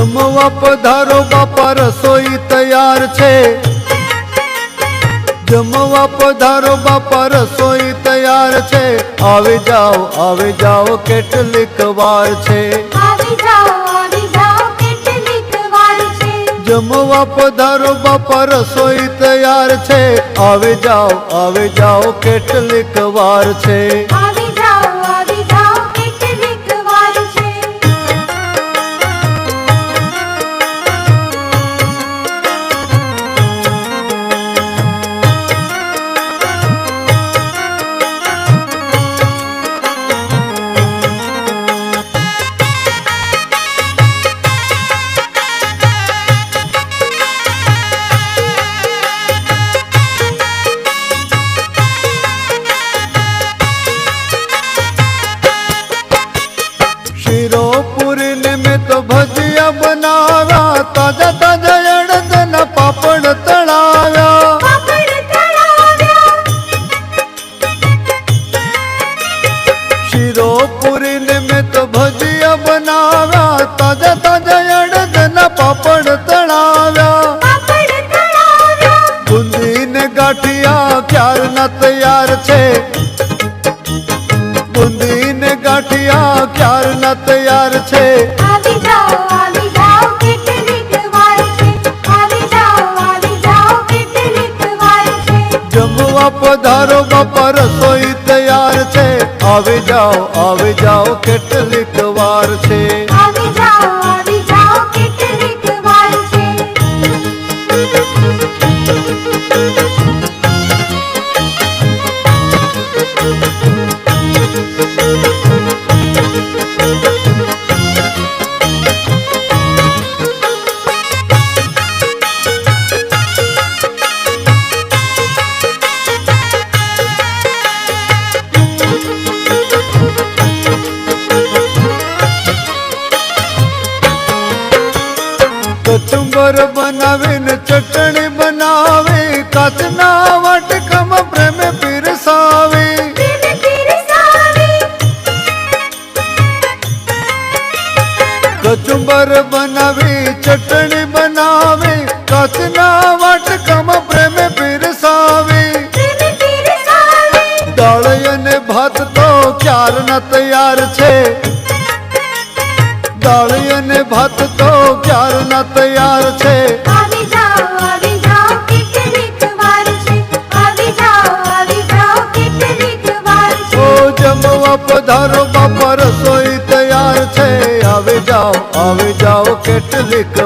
જમવા પધારો બાપા રસોઈ તૈયાર છે. જમવા પધારો બાપા રસોઈ તૈયાર છે. આવી જાઓ આવી જાઓ કેટલીક વાર છે. જમવા પધારો બાપા રસોઈ તૈયાર છે. આવી જાઓ આવી જાઓ કેટલીક વાર છે. પૂરી ને મેં તો ભજીયા બનાવ્યા. તાજા તાજા અડદના પાપડ તળાવ્યા. પાપડ તળાવ્યા. શીરો પૂરી ને મેં તો ભજીયા બનાવ્યા. તાજા તાજા અડદના પાપડ તળાવ્યા. પાપડ તળાવ્યા. બુંદી ને ગાંઠિયા ક્યારના તૈયાર છે? બુંદી ને ગાંઠિયા ક્યારના તૈયાર છે? પધારો બાપા રસોઈ તૈયાર છે. આવી જાઓ આવી જાઓ કેટલીક વાર છે. કચુંબર બનાવીને ચટણી બનાવી કાચના વાટકામાં પ્રેમે પીરસાવી. કચુંબર બનાવે ચટણી બનાવી કાચના વાટકામાં પ્રેમ પીરસાવી. દાળ અને ભાત તો ક્યારના તૈયાર છે? દાળ અને ભાત તો ક્યારના તૈયાર છે? છે. વાર છે. જમવા પધારો બાપા રસોઈ તૈયાર છે. આવી જાઓ આવી જાઓ કેટલીક